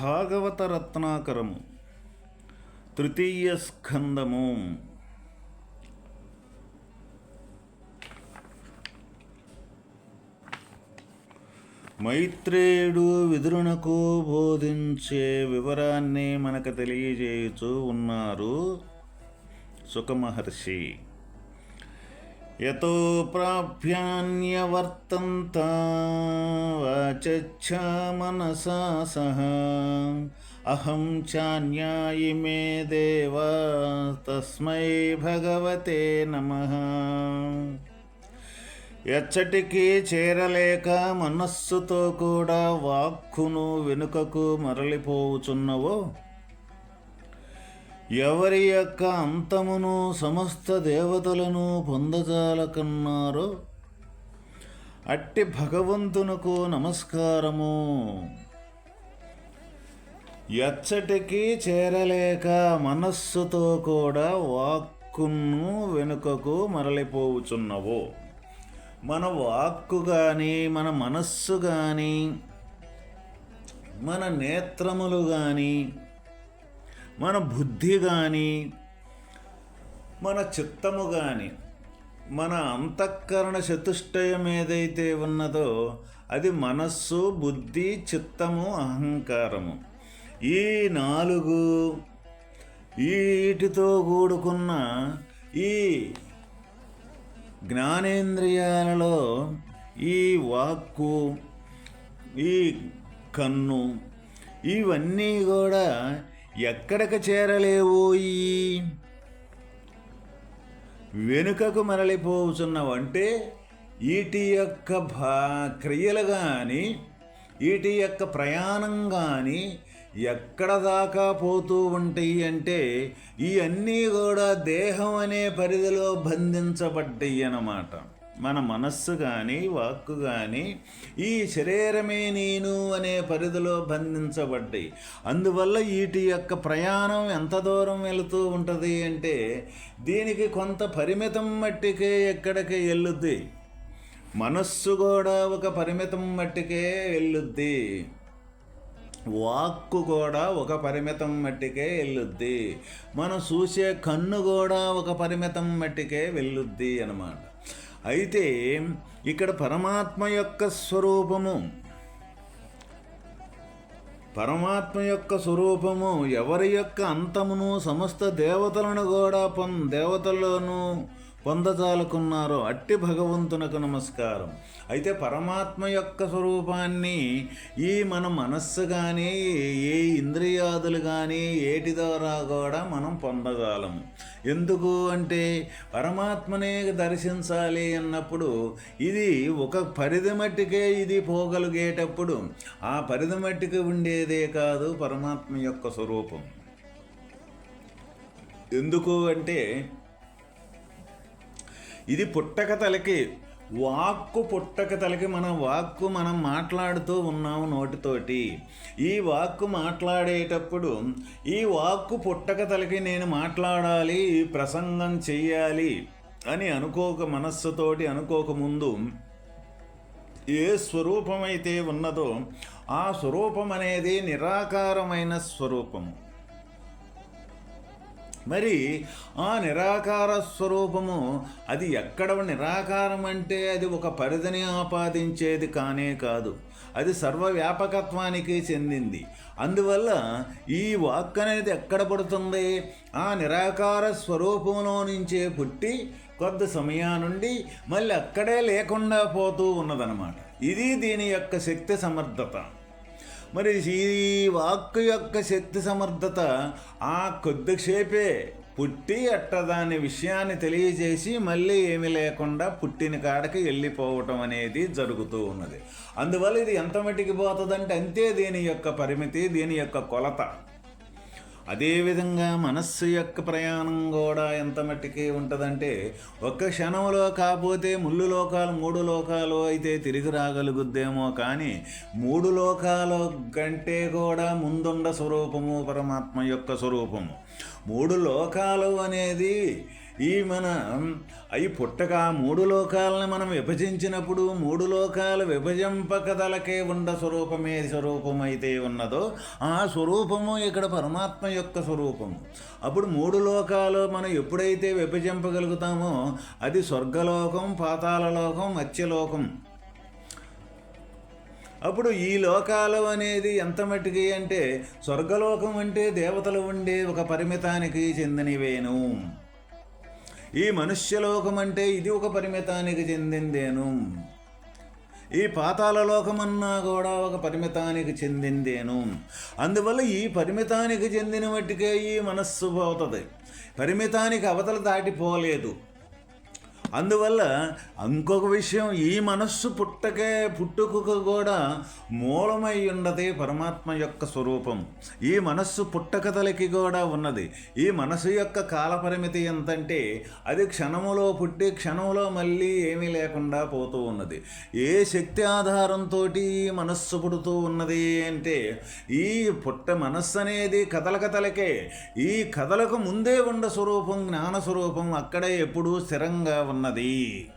భాగవత రత్నాకరము తృతీయ స్కందము. మైత్రేయుడు విదురునకు బోధించే వివరాన్ని మనకు తెలియజేయుచూ ఉన్నారు సుఖమహర్షి. యతో ప్రాప్యాన్యవర్తంత వాచచ్చ మనసా సహ అహం చాన్యాయి మే దేవ తస్మై భగవతే నమ ఎచ్చటికి చేరలేక మనస్సుతో కూడా వాక్కును వెనుకకు మరలిపోవుచున్నవో ఎవరి యొక్క అంతమును సమస్త దేవతలను పొందజాలకన్నారో అట్టి భగవంతునకు నమస్కారము. ఎచ్చటికి చేరలేక మనస్సుతో కూడా వాక్కును వెనుకకు మరలిపోవుచున్నవు. మన వాక్కు కానీ మన మనస్సు కానీ మన నేత్రములు కానీ మన బుద్ధి కానీ మన చిత్తము కానీ మన అంతఃకరణ చతుష్టయం ఏదైతే ఉన్నదో అది మనస్సు బుద్ధి చిత్తము అహంకారము. ఈ నాలుగు వీటితో కూడుకున్న ఈ జ్ఞానేంద్రియాలలో ఈ వాక్కు ఈ కన్ను ఇవన్నీ కూడా ఎక్కడికి చేరలేవోయి ఈ? వెనుకకు మరలిపోతున్నావంటే వీటి యొక్క భా క్రియలు కానీ వీటి యొక్క ప్రయాణం కానీ ఎక్కడ దాకా పోతూ ఉంటాయి అంటే ఇవన్నీ కూడా దేహం అనే పరిధిలో బంధించబడ్డాయి అన్నమాట. మన మనస్సు కానీ వాక్కు కానీ ఈ శరీరమే నేను అనే పరిధిలో బంధించబడ్డాయి. అందువల్ల వీటి యొక్క ప్రయాణం ఎంత దూరం వెళుతూ ఉంటుంది అంటే దీనికి కొంత పరిమితం మట్టికే ఎక్కడికి వెళ్ళుద్ది? మనస్సు కూడా ఒక పరిమితం మట్టికే వెళ్ళుద్ది. వాక్కు కూడా ఒక పరిమితం మట్టికే వెళ్ళుద్ది. మనం చూసే కన్ను కూడా ఒక పరిమితం మట్టికే వెళ్ళుద్ది అన్నమాట. అయితే ఇక్కడ పరమాత్మ యొక్క స్వరూపము. పరమాత్మ యొక్క స్వరూపము ఎవరి యొక్క అంతమును సమస్త దేవతలను కూడా పొం దేవతలను పొందజాలకున్నారో అట్టి భగవంతునకు నమస్కారం. అయితే పరమాత్మ యొక్క స్వరూపాన్ని ఈ మన మనస్సు కానీ ఏ ఇంద్రియాదులు కానీ ఏటి ద్వారా కూడా మనం పొందగలము ఎందుకు అంటే పరమాత్మనే దర్శించాలి అన్నప్పుడు ఇది ఒక పరిధి మట్టికే ఇది పోగలిగేటప్పుడు ఆ పరిధి మట్టికి ఉండేదే కాదు పరమాత్మ యొక్క స్వరూపం. ఎందుకు అంటే ఇది పుట్టక తలకి వాక్కు పుట్టక తలకి మన వాక్కు మనం మాట్లాడుతూ ఉన్నాము నోటితోటి. ఈ వాక్కు మాట్లాడేటప్పుడు ఈ వాక్కు పుట్టక తలకి నేను మాట్లాడాలి ప్రసంగం చెయ్యాలి అని అనుకోక మనస్సుతోటి అనుకోకముందు ఏ స్వరూపమైతే ఉన్నదో ఆ స్వరూపం అనేది నిరాకారమైన స్వరూపము. మరి ఆ నిరాకార స్వరూపము అది ఎక్కడ నిరాకారం అంటే అది ఒక పరిధిని ఆపాదించేది కానే కాదు. అది సర్వవ్యాపకత్వానికి చెందింది. అందువల్ల ఈ వాక్ అనేది ఎక్కడ పడుతుంది? ఆ నిరాకార స్వరూపంలో నుంచే పుట్టి కొద్ది సమయా నుండి మళ్ళీ అక్కడే లేకుండా పోతూ ఉన్నదనమాట ఇది దీని యొక్క శక్తి సమర్థత. మరి ఈ వాక్కు యొక్క శక్తి సమర్థత ఆ కొద్దిసేపే పుట్టి అట్ట దాని విషయాన్ని తెలియజేసి మళ్ళీ ఏమి లేకుండా పుట్టిన కాడకి వెళ్ళిపోవటం అనేది జరుగుతూ ఉన్నది. అందువల్ల ఇది ఎంత మటుకు పోతుందంటే అంతే దీని యొక్క పరిమితి దీని యొక్క కొలత. అదేవిధంగా మనస్సు యొక్క ప్రయాణం కూడా ఎంత మట్టికి ఉంటుందంటే ఒక్క క్షణంలో కాకపోతే ముళ్ళు లోకాలు మూడు లోకాలు అయితే తిరిగి రాగలుగుద్దేమో కానీ మూడు లోకాల కంటే కూడా ముందుండ స్వరూపము పరమాత్మ యొక్క స్వరూపము. మూడు లోకాలు అనేది ఈ మన అవి పుట్టక మూడు లోకాలను మనం విభజించినప్పుడు మూడు లోకాలు విభజింపకదలకే ఉండ స్వరూపమే స్వరూపమైతే ఉన్నదో ఆ స్వరూపము ఇక్కడ పరమాత్మ యొక్క స్వరూపము. అప్పుడు మూడు లోకాలు మనం ఎప్పుడైతే విభజింపగలుగుతామో అది స్వర్గలోకం పాతాళలోకం మత్స్యలోకం. అప్పుడు ఈ లోకాలు అనేది ఎంత మట్టికి అంటే స్వర్గలోకం అంటే దేవతలు ఉండే ఒక పరిమితానికి చెందినవేను. ఈ మనుష్యలోకం అంటే ఇది ఒక పరిమితానికి చెందిందేను. ఈ పాతాల లోకమన్నా కూడా ఒక పరిమితానికి చెందిందేను. అందువల్ల ఈ పరిమితానికి చెందిన మట్టికే ఈ మనస్సు పోతుంది. పరిమితానికి అవతల దాటిపోలేదు అందువల్ల ఇంకొక విషయం ఈ మనస్సు పుట్టకే పుట్టుకకు కూడా మూలమై ఉన్నది పరమాత్మ యొక్క స్వరూపం. ఈ మనస్సు పుట్టకతలకి కూడా ఉన్నది. ఈ మనసు యొక్క కాలపరిమితి ఎంతంటే అది క్షణములో పుట్టి క్షణంలో మళ్ళీ ఏమీ లేకుండా పోతూ ఉన్నది. ఏ శక్తి ఆధారంతో ఈ మనస్సు పుడుతూ ఉన్నది అంటే ఈ పుట్ట మనస్సు అనేది కథల కథలకే ఈ కథలకు ముందే ఉన్న స్వరూపం జ్ఞాన స్వరూపం అక్కడే ఎప్పుడూ స్థిరంగా ఉన్నది. ఉన్నది.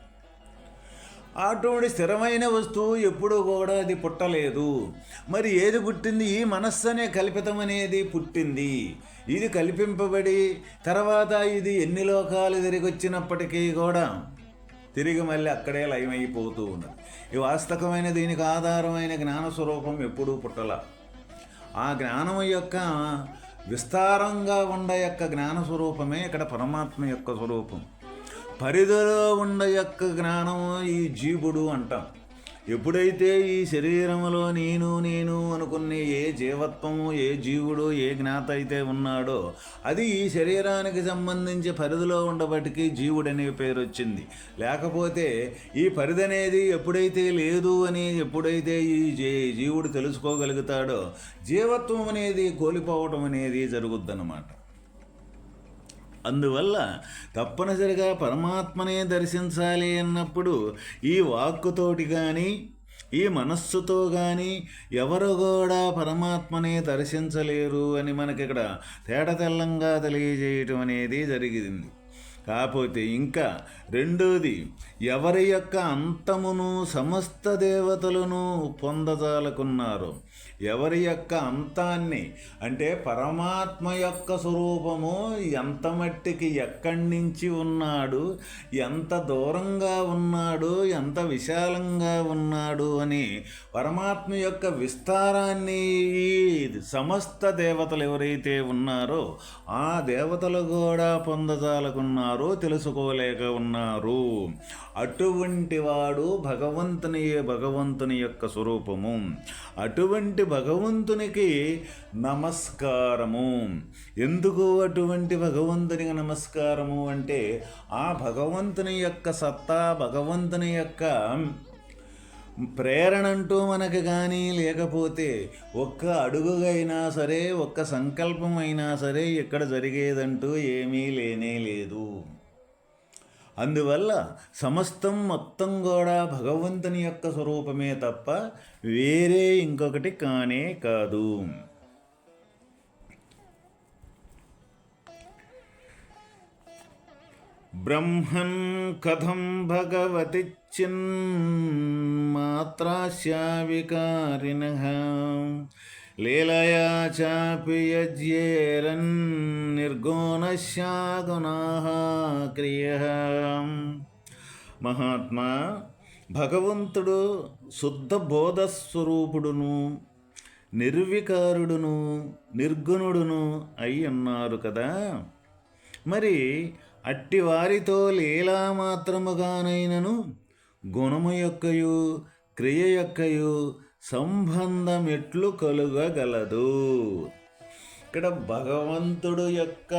అటువంటి స్థిరమైన వస్తువు ఎప్పుడూ కూడా అది పుట్టలేదు. మరి ఏది పుట్టింది? ఈ మనస్సు అనే కల్పితం అనేది పుట్టింది. ఇది కల్పింపబడి తర్వాత ఇది ఎన్ని లోకాలు తిరిగి వచ్చినప్పటికీ కూడా తిరిగి మళ్ళీ అక్కడే లయమైపోతూ ఉన్నది. ఈ వాస్తవమైన దీనికి ఆధారమైన జ్ఞానస్వరూపం ఎప్పుడూ పుట్టల. ఆ జ్ఞానం యొక్క విస్తారంగా ఉండే యొక్క జ్ఞానస్వరూపమే ఇక్కడ పరమాత్మ యొక్క స్వరూపం. పరిధిలో ఉన్న యొక్క జ్ఞానము ఈ జీవుడు అంటాం. ఎప్పుడైతే ఈ శరీరంలో నేను నేను అనుకునే ఏ జీవత్వము ఏ జీవుడు ఏ జ్ఞాత అయితే ఉన్నాడో అది ఈ శరీరానికి సంబంధించి పరిధిలో ఉండబట్టికి జీవుడు అనే పేరు వచ్చింది. లేకపోతే ఈ పరిధి అనేది ఎప్పుడైతే లేదు అని ఎప్పుడైతే ఈ జీవుడు తెలుసుకోగలుగుతాడో జీవత్వం అనేది కోల్పోవటం అనేది జరుగుద్దన్నమాట. అందువల్ల తప్పనిసరిగా పరమాత్మనే దర్శించాలి అన్నప్పుడు ఈ వాక్కుతోటి కానీ ఈ మనస్సుతో కానీ ఎవరు కూడా పరమాత్మనే దర్శించలేరు అని మనకి ఇక్కడ తేటతెల్లంగా తెలియజేయటం అనేది జరిగింది. కాకపోతే ఇంకా రెండోది ఎవరి యొక్క అంతమును సమస్త దేవతలను పొందజాలకున్నారు ఎవరి యొక్క అంతాన్ని? అంటే పరమాత్మ యొక్క స్వరూపము ఎంత మట్టికి ఎక్కడి నుంచి ఉన్నాడు? ఎంత దూరంగా ఉన్నాడు? ఎంత విశాలంగా ఉన్నాడు? అని పరమాత్మ యొక్క విస్తారాన్ని సమస్త దేవతలు ఎవరైతే ఉన్నారో ఆ దేవతలు కూడా పొందజాలకున్నారో తెలుసుకోలేక ఉన్నారు. అటువంటి వాడు భగవంతుని భగవంతుని యొక్క స్వరూపము. అటువంటి భగవంతునికి నమస్కారము. ఎందుకు అటువంటి భగవంతునికి నమస్కారము అంటే ఆ భగవంతుని యొక్క సత్తా భగవంతుని యొక్క ప్రేరణ అంటూ మనకు కానీ లేకపోతే ఒక్క అడుగుగైనా సరే ఒక్క సంకల్పం అయినా సరే ఇక్కడ జరిగేదంటూ ఏమీ లేనే లేదు. అందువల్ల సమస్తం మొత్తం కూడా భగవంతుని యొక్క స్వరూపమే తప్ప వేరే ఇంకొకటి కానే కాదు. బ్రహ్మన్ కథం భగవతి చిన్మాత్రాస్యావికారిణ లీలయా చాపి యజ్యేరన్ నిర్గుణశ్యాగుణాः క్రియ. మహాత్మా భగవంతుడు శుద్ధ బోధస్వరూపుడును నిర్వికారుడును నిర్గుణుడును అయి ఉన్నారు కదా. మరి అట్టి వారితో లీలా మాత్రముగానైనను గుణము యొక్కయు క్రియ యొక్కయు సంబంధం ఎట్లు కలుగగలదు. ఇక్కడ భగవంతుడు యొక్క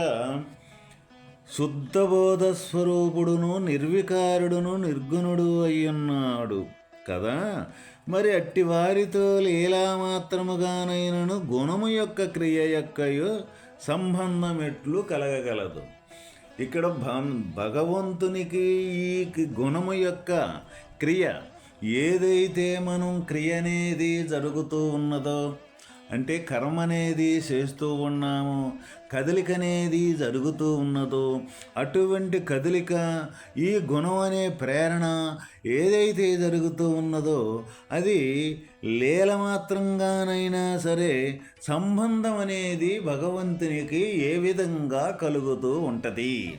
శుద్ధబోధ స్వరూపుడును నిర్వికారుడును నిర్గుణుడు అయ్యున్నాడు కదా. మరి అట్టి వారితో లీలా మాత్రముగానైనను గుణము యొక్క క్రియ యొక్కయు సంబంధం ఎట్లు కలగగలదు. ఇక్కడ భగవంతునికి ఈ గుణము యొక్క క్రియ ఏదైతే మనం క్రియ అనేది జరుగుతూ ఉన్నదో అంటే కర్మ అనేది చేస్తూ ఉన్నాము కదలిక అనేది జరుగుతూ ఉన్నదో అటువంటి కదలిక ఈ గుణం అనే ప్రేరణ ఏదైతే జరుగుతూ ఉన్నదో అది లీల మాత్రంగానైనా సరే సంబంధం అనేది భగవంతునికి ఏ విధంగా కలుగుతూ ఉంటుంది.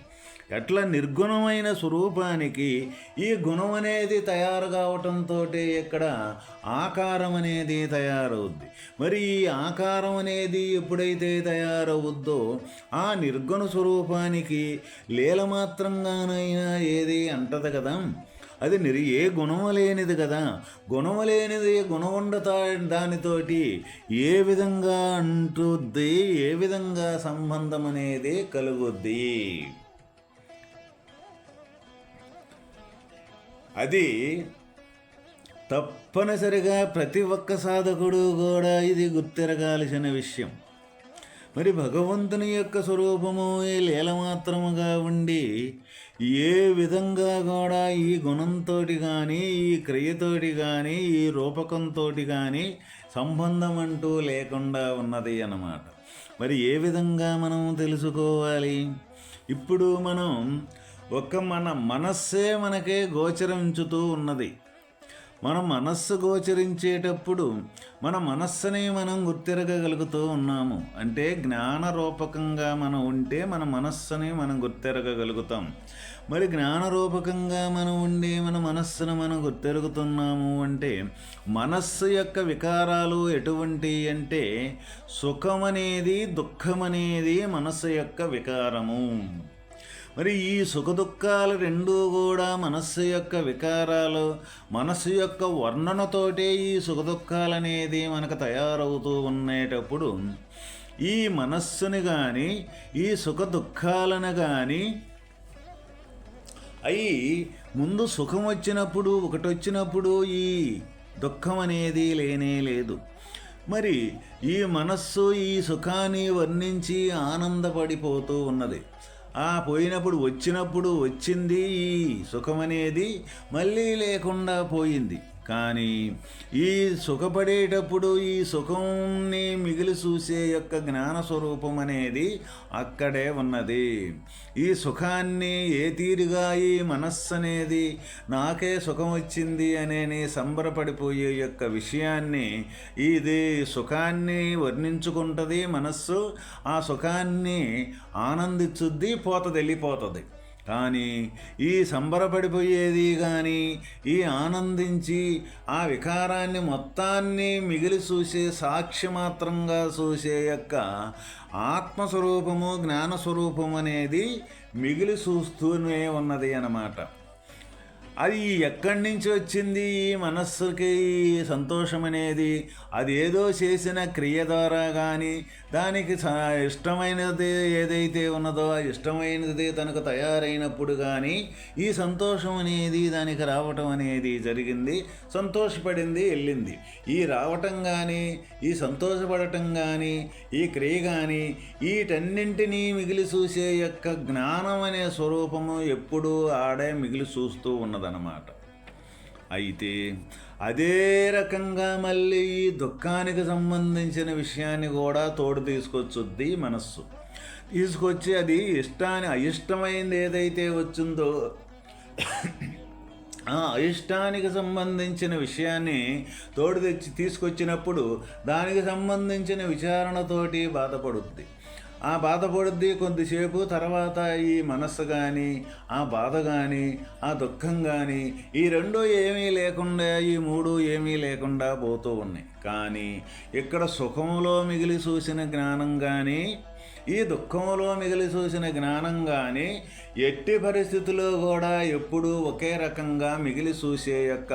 ఎట్లా నిర్గుణమైన స్వరూపానికి ఈ గుణం అనేది తయారు కావటంతో ఇక్కడ ఆకారం అనేది తయారవుద్ది. మరి ఈ ఆకారం అనేది ఎప్పుడైతే తయారవుద్దో ఆ నిర్గుణ స్వరూపానికి లీలమాత్రంగానైనా ఏది అంటది కదా. అది నిరి ఏ గుణము లేనిది కదా. గుణము లేనిది గుణముండతా దానితోటి ఏ విధంగా అంటుద్ది? ఏ విధంగా సంబంధం అనేది కలుగుద్ది? అది తప్పనిసరిగా ప్రతి ఒక్క సాధకుడు కూడా ఇది గుర్తిరగాల్సిన విషయం. మరి భగవంతుని యొక్క స్వరూపము ఈ లీలమాత్రముగా ఉండి ఏ విధంగా కూడా ఈ గుణంతో కానీ ఈ క్రియతోటి కానీ ఈ రూపకంతో కానీ సంబంధం అంటూ లేకుండా ఉన్నది అన్నమాట. మరి ఏ విధంగా మనం తెలుసుకోవాలి? ఇప్పుడు మనం ఒక మన మనస్సే మనకే గోచరించుతూ ఉన్నది. మన మనస్సు గోచరించేటప్పుడు మన మనస్సుని మనం గుర్తిరగగలుగుతూ ఉన్నాము. అంటే జ్ఞాన రూపకంగా మనం ఉంటే మన మనస్సుని మనం గుర్తిరగగలుగుతాం. మరి జ్ఞాన రూపకంగా మనం ఉండి మన మనస్సును మనం గుర్తిరుగుతున్నాము అంటే మనస్సు యొక్క వికారాలు ఎటువంటి అంటే సుఖమనేది దుఃఖమనేది మనస్సు యొక్క వికారము. మరి ఈ సుఖదుఖాలు రెండూ కూడా మనస్సు యొక్క వికారాలు మనస్సు యొక్క వర్ణనతోటే ఈ సుఖదుఖాలు అనేది మనకు తయారవుతూ ఉండేటప్పుడు ఈ మనస్సుని కానీ ఈ సుఖ దుఃఖాలను కానీ అయి ముందు సుఖం వచ్చినప్పుడు ఒకటి వచ్చినప్పుడు ఈ దుఃఖం అనేది లేనే లేదు. మరి ఈ మనస్సు ఈ సుఖాన్ని వర్ణించి ఆనందపడిపోతూ ఉన్నది. ఆ పోయినప్పుడు వచ్చినప్పుడు వచ్చింది ఈ సుఖమనేది మళ్ళీ లేకుండా పోయింది. కానీ ఈ సుఖపడేటప్పుడు ఈ సుఖంని మిగిలి చూసే యొక్క జ్ఞాన స్వరూపం అనేది అక్కడే ఉన్నది. ఈ సుఖాన్ని ఏ తీరుగా ఈ మనస్సు అనేది నాకే సుఖం వచ్చింది అనే సంబరపడిపోయే యొక్క విషయాన్ని ఇది సుఖాన్ని వర్ణించుకుంటుంది మనస్సు. ఆ సుఖాన్ని ఆనందించుద్ది పోతది వెళ్ళిపోతుంది. కానీ ఈ సంబరపడిపోయేది కానీ ఈ ఆనందించి ఆ వికారాన్ని మొత్తాన్ని మిగిలి చూసే సాక్షి మాత్రంగా చూసే యొక్క ఆత్మస్వరూపము జ్ఞానస్వరూపం అనేది మిగిలి చూస్తూనే ఉన్నది అన్నమాట. అది ఎక్కడి నుంచి వచ్చింది? ఈ మనస్సుకి సంతోషం అనేది అది ఏదో చేసిన క్రియ ద్వారా కానీ దానికి స- ఇష్టమైనది ఏదైతే ఉన్నదో ఇష్టమైనది తనకు తయారైనప్పుడు కానీ ఈ సంతోషం అనేది దానికి రావటం అనేది జరిగింది. సంతోషపడింది వెళ్ళింది. ఈ రావటం కానీ ఈ సంతోషపడటం కానీ ఈ క్రియ కానీ వీటన్నింటినీ మిగిలి చూసే యొక్క జ్ఞానం అనే స్వరూపము ఎప్పుడూ ఆడే మిగిలి చూస్తూ అన్నమాట. అయితే అదే రకంగా మళ్ళీ ఈ దుఃఖానికి సంబంధించిన విషయాన్ని కూడా తోడు తీసుకొచ్చుద్ది మనస్సు. తీసుకొచ్చి అది ఇష్టాన్ని అయిష్టమైంది ఏదైతే వచ్చిందో ఆ అయిష్టానికి సంబంధించిన విషయాన్ని తోడు తెచ్చి తీసుకొచ్చినప్పుడు దానికి సంబంధించిన విచారణతోటి బాధపడుద్ది. ఆ బాధపడుద్ది కొద్దిసేపు తర్వాత ఈ మనస్సు కానీ ఆ బాధ కానీ ఆ దుఃఖం కానీ ఈ రెండు ఏమీ లేకుండా ఈ మూడు ఏమీ లేకుండా పోతూ ఉన్నాయి. కానీ ఇక్కడ సుఖంలో మిగిలి చూసిన జ్ఞానం కానీ ఈ దుఃఖంలో మిగిలి చూసిన జ్ఞానం కానీ ఎట్టి పరిస్థితుల్లో కూడా ఎప్పుడూ ఒకే రకంగా మిగిలి చూసే యొక్క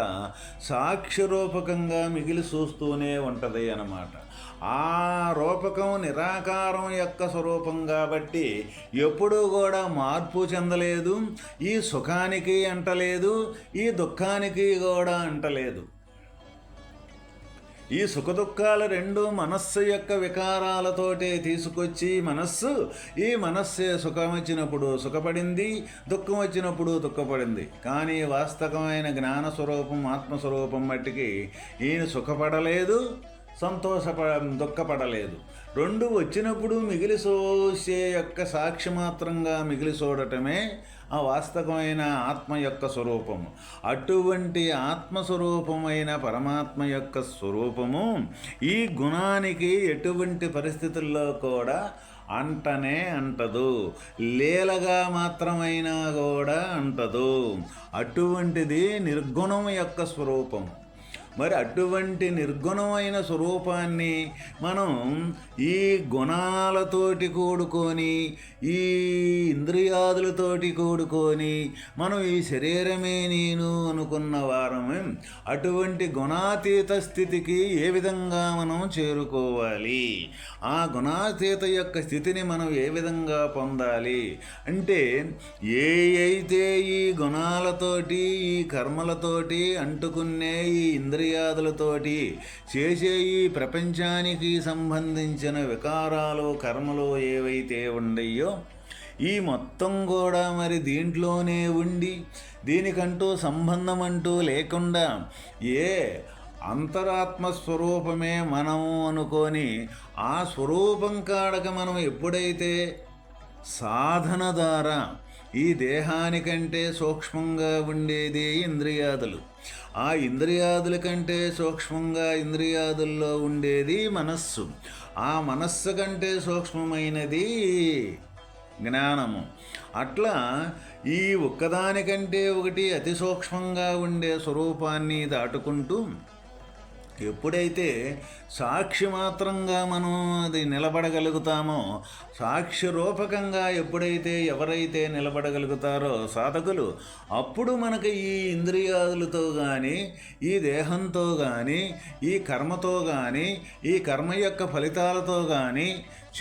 సాక్ష్యరూపకంగా మిగిలి చూస్తూనే ఉంటుంది అన్నమాట. ఆ రూపకం నిరాకారం యొక్క స్వరూపం కాబట్టి ఎప్పుడూ కూడా మార్పు చెందలేదు ఈ సుఖానికి అంటలేదు ఈ దుఃఖానికి కూడా అంటలేదు. ఈ సుఖదుఖాలు రెండు మనస్సు యొక్క వికారాలతోటే తీసుకొచ్చి మనస్సు ఈ మనస్సే సుఖం వచ్చినప్పుడు సుఖపడింది దుఃఖం వచ్చినప్పుడు దుఃఖపడింది. కానీ వాస్తవమైన జ్ఞాన స్వరూపం ఆత్మస్వరూపం మట్టికి ఈయన సుఖపడలేదు సంతోషపడ దుఃఖపడలేదు. రెండు వచ్చినప్పుడు మిగిలి సోసే యొక్క సాక్షి మాత్రంగా మిగిలి చూడటమే ఆ వాస్తవమైన ఆత్మ యొక్క స్వరూపము. అటువంటి ఆత్మస్వరూపమైన పరమాత్మ యొక్క స్వరూపము ఈ గుణానికి ఎటువంటి పరిస్థితుల్లో కూడా అంటనే అంటదు. లీలగా మాత్రమైనా కూడా అంటదు. అటువంటిది నిర్గుణం యొక్క స్వరూపం మరి అటువంటి నిర్గుణమైన స్వరూపాన్ని మనం ఈ గుణాలతోటి కూడుకొని ఈ ఇంద్రియాదులతోటి కూడుకొని మనం ఈ శరీరమే నేను అనుకున్న వారమే. అటువంటి గుణాతీత స్థితికి ఏ విధంగా మనం చేరుకోవాలి? ఆ గుణాతీత యొక్క స్థితిని మనం ఏ విధంగా పొందాలి? అంటే ఏ అయితే ఈ గుణాలతోటి ఈ కర్మలతోటి అంటుకునే ఈ ఇంద్రియ మర్యాదలతోటి చేసే ఈ ప్రపంచానికి సంబంధించిన వికారాలు కర్మలు ఏవైతే ఉండయో ఈ మొత్తం కూడా మరి దీంట్లోనే ఉండి దీనికంటూ సంబంధం అంటూ లేకుండా ఏ అంతరాత్మ స్వరూపమే మనము అనుకొని ఆ స్వరూపం కాడక మనం ఎప్పుడైతే సాధన ద్వారా ఈ దేహానికంటే సూక్ష్మంగా ఉండేది ఇంద్రియాదులు. ఆ ఇంద్రియాదుల కంటే సూక్ష్మంగా ఇంద్రియాదుల్లో ఉండేది మనస్సు. ఆ మనస్సు కంటే సూక్ష్మమైనది జ్ఞానము. అట్లా ఈ ఒక్కదానికంటే ఒకటి అతి సూక్ష్మంగా ఉండే స్వరూపాన్ని దాటుకుంటూ ఎప్పుడైతే సాక్షి మాత్రంగా మనం అది నిలబడగలుగుతామో సాక్షి రూపకంగా ఎప్పుడైతే ఎవరైతే నిలబడగలుగుతారో సాధకులు అప్పుడు మనకి ఈ ఇంద్రియాదులతో కానీ ఈ దేహంతో కానీ ఈ కర్మతో కానీ ఈ కర్మ యొక్క ఫలితాలతో కానీ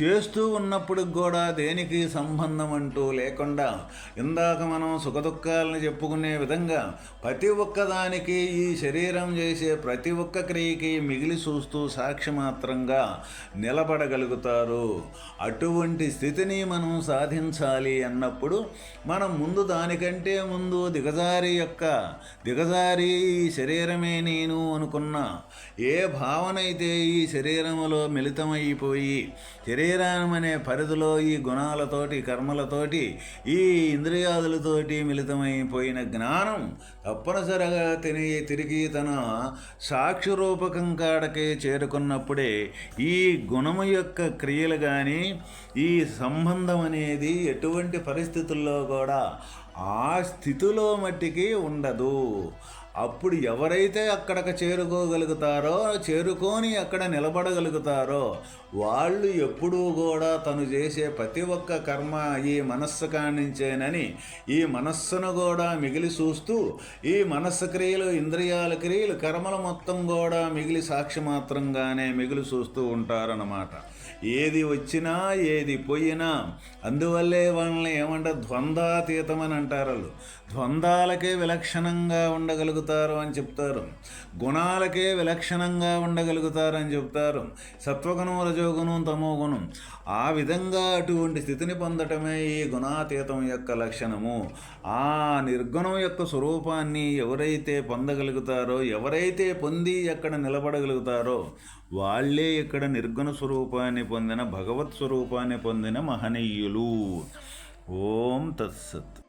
చేస్తూ ఉన్నప్పుడు కూడా దేనికి సంబంధం అంటూ లేకుండా ఇందాక మనం సుఖదుఖాలను చెప్పుకునే విధంగా ప్రతి ఒక్కదానికి ఈ శరీరం చేసే ప్రతి ఒక్క క్రియకి మిగిలి చూస్తూ సాక్షి మాత్రంగా నిలబడగలుగుతారు. అటువంటి స్థితిని మనం సాధించాలి అన్నప్పుడు మనం ముందు దానికంటే ముందు దిగజారి యొక్క దిగజారి ఈ శరీరమే నేను అనుకున్న ఏ భావన అయితే ఈ శరీరములో మిళితమైపోయి శరీరం అనే పరిధిలో ఈ గుణాలతోటి కర్మలతోటి ఈ ఇంద్రియాదులతోటి మిళితమైపోయిన జ్ఞానం తప్పనిసరిగా తిని తిరిగి తన సాక్షిరూపకం కాడకే చేరుకున్నప్పుడే ఈ గుణము యొక్క క్రియలు కానీ ఈ సంబంధం అనేది ఎటువంటి పరిస్థితుల్లో కూడా ఆ స్థితిలో మట్టికి ఉండదు. అప్పుడు ఎవరైతే అక్కడికి చేరుకోగలుగుతారో చేరుకొని అక్కడ నిలబడగలుగుతారో వాళ్ళు ఎప్పుడూ కూడా తను చేసే ప్రతి ఒక్క కర్మ ఈ మనస్సు కానించేనని ఈ మనస్సును కూడా మిగిలి చూస్తూ ఈ మనస్సు క్రియలు ఇంద్రియాల క్రియలు కర్మలు మొత్తం కూడా మిగిలి సాక్షి మాత్రంగానే మిగిలి చూస్తూ ఉంటారన్నమాట. ఏది వచ్చినా ఏది పోయినా అందువల్లే వాళ్ళని ఏమంటారు ద్వంద్వాతీతం అని అంటారు వాళ్ళు. ద్వంద్వాలకే విలక్షణంగా ఉండగలుగుతారు అని చెప్తారు. గుణాలకే విలక్షణంగా ఉండగలుగుతారు అని చెప్తారు. సత్వగుణం రజోగుణం తమో గుణం ఆ విధంగా అటువంటి స్థితిని పొందటమే ఈ గుణాతీతం యొక్క లక్షణము. ఆ నిర్గుణం యొక్క స్వరూపాన్ని ఎవరైతే పొందగలుగుతారో ఎవరైతే పొంది ఎక్కడ నిలబడగలుగుతారో వాళ్ళే ఇక్కడ నిర్గుణ స్వరూపాన్ని పొందిన భగవత్ స్వరూపాన్ని పొందిన మహనీయులు. ఓం తత్సత్.